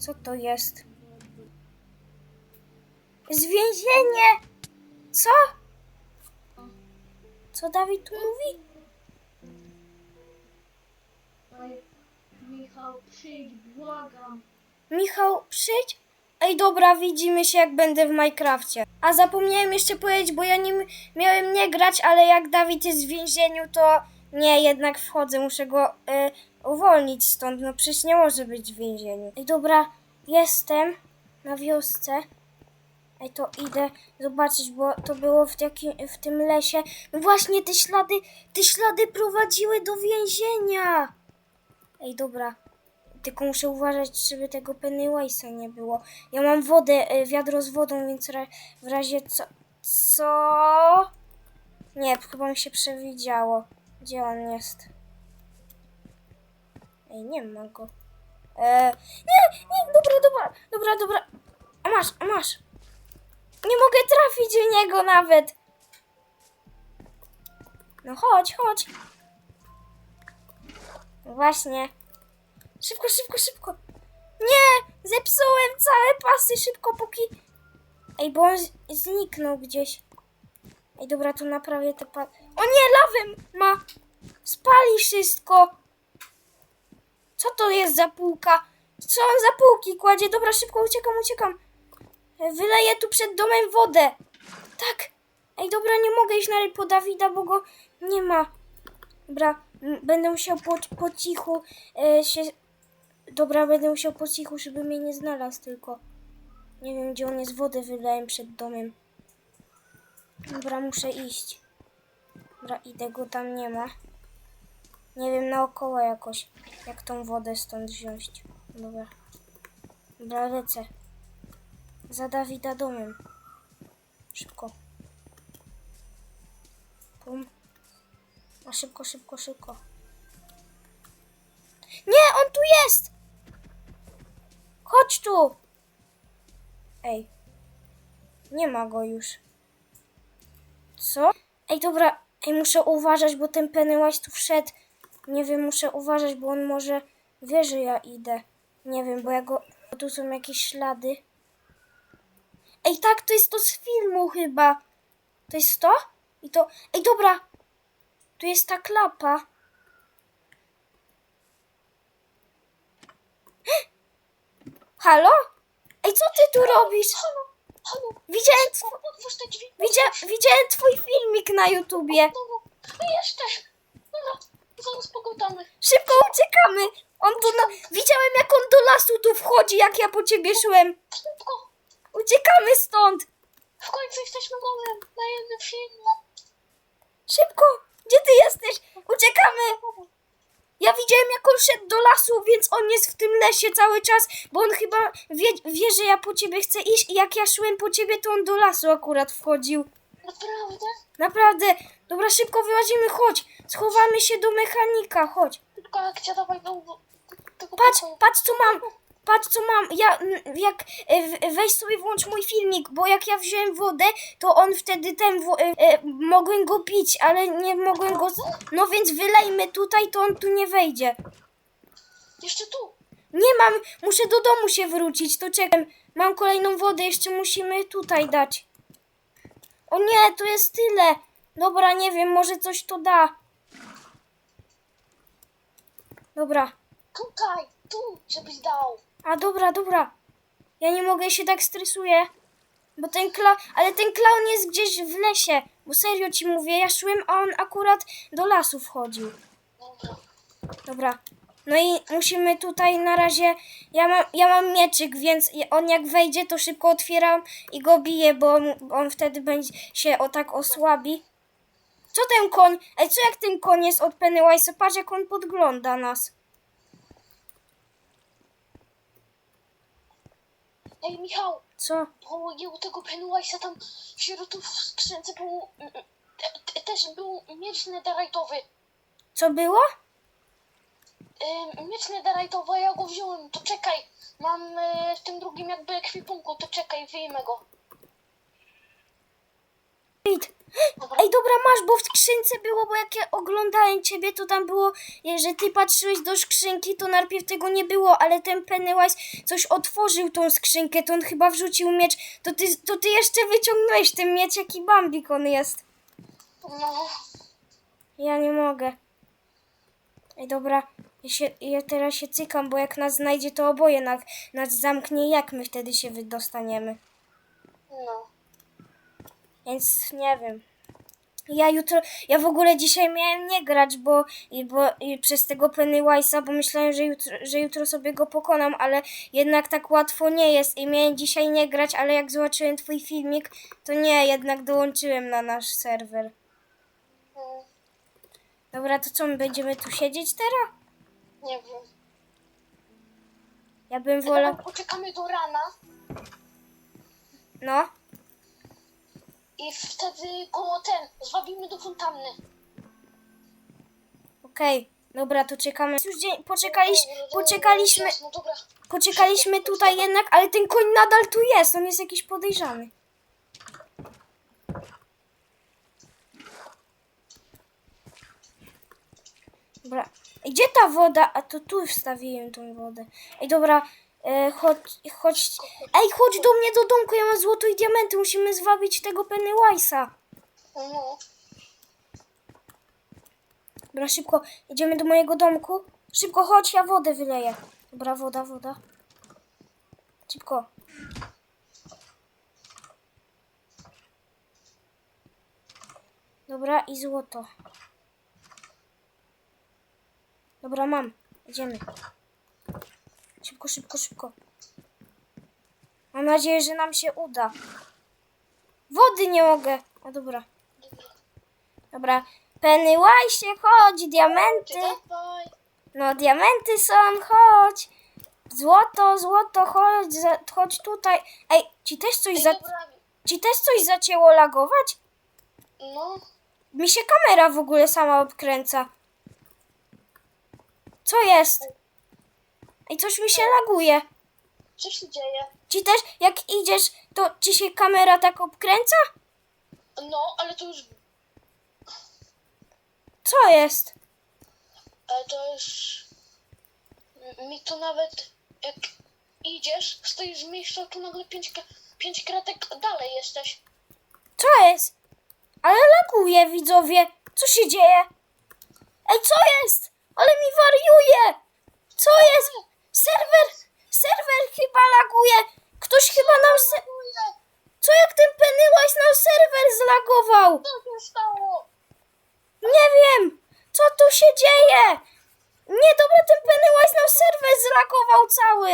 Co to jest? Zwięzienie! Co? Co Dawid tu mówi? Michał, przyjdź, błagam. Michał, przyjdź. Ej, dobra, widzimy się jak będę w Minecrafcie. A zapomniałem jeszcze powiedzieć, bo ja nie miałem nie grać, ale jak Dawid jest w więzieniu, to nie, jednak wchodzę, muszę go e, uwolnić stąd. No przecież nie może być w więzieniu. Ej, dobra, jestem na wiosce. Ej, to idę zobaczyć, bo to było w, takim, w tym lesie. No właśnie, te ślady, te ślady prowadziły do więzienia. Ej, dobra. Tylko muszę uważać, żeby tego Pennywise'a nie było. Ja mam wodę, y, wiadro z wodą, więc w razie co... Co? Nie, chyba mi się przewidziało. Gdzie on jest? Ej, nie ma go. E, nie, nie, dobra, dobra, dobra, dobra. A masz, a masz. Nie mogę trafić w niego nawet. No chodź, chodź. No Właśnie. Szybko, szybko, szybko. Nie! Zepsułem całe pasy szybko, póki... Ej, bo on zniknął gdzieś. Ej, dobra, tu naprawię te pa... O nie, lawę ma! Spali wszystko! Co to jest za półka? Co on za półki kładzie? Dobra, szybko uciekam, uciekam. Wyleję tu przed domem wodę. Tak. Ej, dobra, nie mogę iść na po Dawida, bo go nie ma. Dobra, będę musiał po, po cichu e, się... Dobra, będę musiał po cichu, żeby mnie nie znalazł tylko. Nie wiem, gdzie on jest, wodę wylałem przed domem. Dobra, muszę iść. Dobra, idę, go tam nie ma. Nie wiem, naokoło jakoś, jak tą wodę stąd wziąć. Dobra. Dobra, lecę. Za Dawida domem. Szybko. Pum. A szybko, szybko, szybko. Nie, on tu jest! Chodź tu! Ej. Nie ma go już. Co? Ej, dobra. Ej, muszę uważać, bo ten Pennywise tu wszedł. Nie wiem, muszę uważać, bo on może wie, że ja idę. Nie wiem, bo ja go... bo Tu są jakieś ślady. Ej, tak, to jest to z filmu chyba. To jest to? I to... Ej, dobra. Tu jest ta klapa. Halo? Ej, co ty tu robisz? Widziałem, tw- widzia- widziałem twój filmik na YouTubie. Jesteś. Dobra, zaraz. Szybko uciekamy. On tu na... Widziałem, jak on do lasu tu wchodzi, jak ja po ciebie szłem. Szybko, Uciekamy stąd. w końcu jesteśmy razem na jednym filmie. Szybko. Gdzie ty jesteś? Uciekamy. Ja widziałem, jak on szedł do lasu, więc on jest w tym lesie cały czas, bo on chyba wie, wie, że ja po ciebie chcę iść i jak ja szłem po ciebie, to on do lasu akurat wchodził. Naprawdę? Naprawdę. Dobra, szybko wyłazimy, chodź. Schowamy się do mechanika, chodź. Tylko akcja, dawaj Patrz, patrz co mam. Patrz co mam. Ja n- jak e, weź sobie włącz mój filmik, bo jak ja wziąłem wodę, to on wtedy ten e, e, mogłem go pić, ale nie mogłem go. No więc wylejmy tutaj, to on tu nie wejdzie. Jeszcze tu. Nie mam, muszę do domu się wrócić, to czekam. Mam kolejną wodę, jeszcze musimy tutaj dać. O nie, tu jest tyle. Dobra, nie wiem, może coś to da. Dobra. Tutaj, tu, żebyś dał. A dobra, dobra. Ja nie mogę się tak stresuję. Bo ten kla... Ale ten klaun jest gdzieś w lesie. Bo serio ci mówię, ja szłem, a on akurat do lasu wchodził. Dobra. Dobra. No i musimy tutaj na razie. Ja mam, ja mam mieczyk, więc on jak wejdzie, to szybko otwieram i go biję, bo on, on wtedy będzie się o tak osłabi. Co ten koń? Ej, co jak ten koń jest od Pennywise'a? Patrz jak on podgląda nas. Ej, Michał, Co? bo u tego Pennywise'a tam w środku w skrzynce był... mm, te- te- Też był miecz netherite'owy. Co było? Ym, miecz netherite'owy, ja go wziąłem. To czekaj, mam y, w tym drugim jakby ekwipunku, to czekaj, wyjmę go. Dobra. Ej, dobra, masz, bo w skrzynce było, bo jak ja oglądałem ciebie, to tam było, e, że ty patrzyłeś do skrzynki, to najpierw tego nie było, ale ten Pennywise coś otworzył tą skrzynkę, to on chyba wrzucił miecz, to ty, to ty jeszcze wyciągnąłeś ten miecz, jaki bambik on jest. No. Ja nie mogę. Ej, dobra, ja, się, ja teraz się cykam, bo jak nas znajdzie, to oboje nas, nas zamknie, jak my wtedy się wydostaniemy. No. Więc nie wiem. Ja jutro, ja w ogóle dzisiaj miałem nie grać, bo, i, bo i przez tego Pennywise'a, bo myślałem, że jutro, że jutro sobie go pokonam, ale jednak tak łatwo nie jest i miałem dzisiaj nie grać, ale jak zobaczyłem twój filmik, to nie, jednak dołączyłem na nasz serwer. Mm, Dobra, to co, my będziemy tu siedzieć teraz? Nie wiem. Ja bym wolał, Dobra, poczekamy do rana no, i wtedy go ten, zwabimy do fontanny. okej. Dobra, to czekamy. Już dzień, poczekaliśmy, poczekaliśmy, No dobra. Poczekaliśmy tutaj jednak, ale ten koń nadal tu jest. On jest jakiś podejrzany. Dobra. Ej, Gdzie ta woda? A to tu wstawiłem tą wodę. Ej, dobra. E, chodź, chodź. Ej, chodź do mnie do domku. Ja mam złoto i diamenty. Musimy zwabić tego Pennywise'a. No. Dobra, szybko. Idziemy do mojego domku. Szybko, chodź, ja wodę wyleję. Dobra, woda, woda. Szybko. Dobra, i złoto. Dobra, mam. Idziemy. Szybko, szybko, szybko. Mam nadzieję, że nam się uda. Wody nie mogę. A dobra. Dobra. Pennywise, chodź, diamenty. No, diamenty są, chodź. Złoto, złoto, chodź, za, chodź tutaj. Ej, ci też coś za, ci też coś zacięło lagować? No. Mi się kamera w ogóle sama odkręca. Co jest? Ej, coś mi się laguje. Co się dzieje? Ci też, jak idziesz, to ci się kamera tak obkręca? No, ale to już... Co jest? Ale to już... Mi to nawet... Jak idziesz, stoisz w miejscu, to nagle pięć, pięć kratek dalej jesteś. Co jest? Ale laguje, widzowie. Co się dzieje? Ej, co jest? Ale mi wariuje. Co jest? Serwer, serwer chyba laguje. Ktoś chyba nam se... Co jak ten Pennywise nam serwer zlagował? Co się stało? Nie wiem. Co tu się dzieje? Nie, dobra, ten Pennywise nam serwer zlagował cały.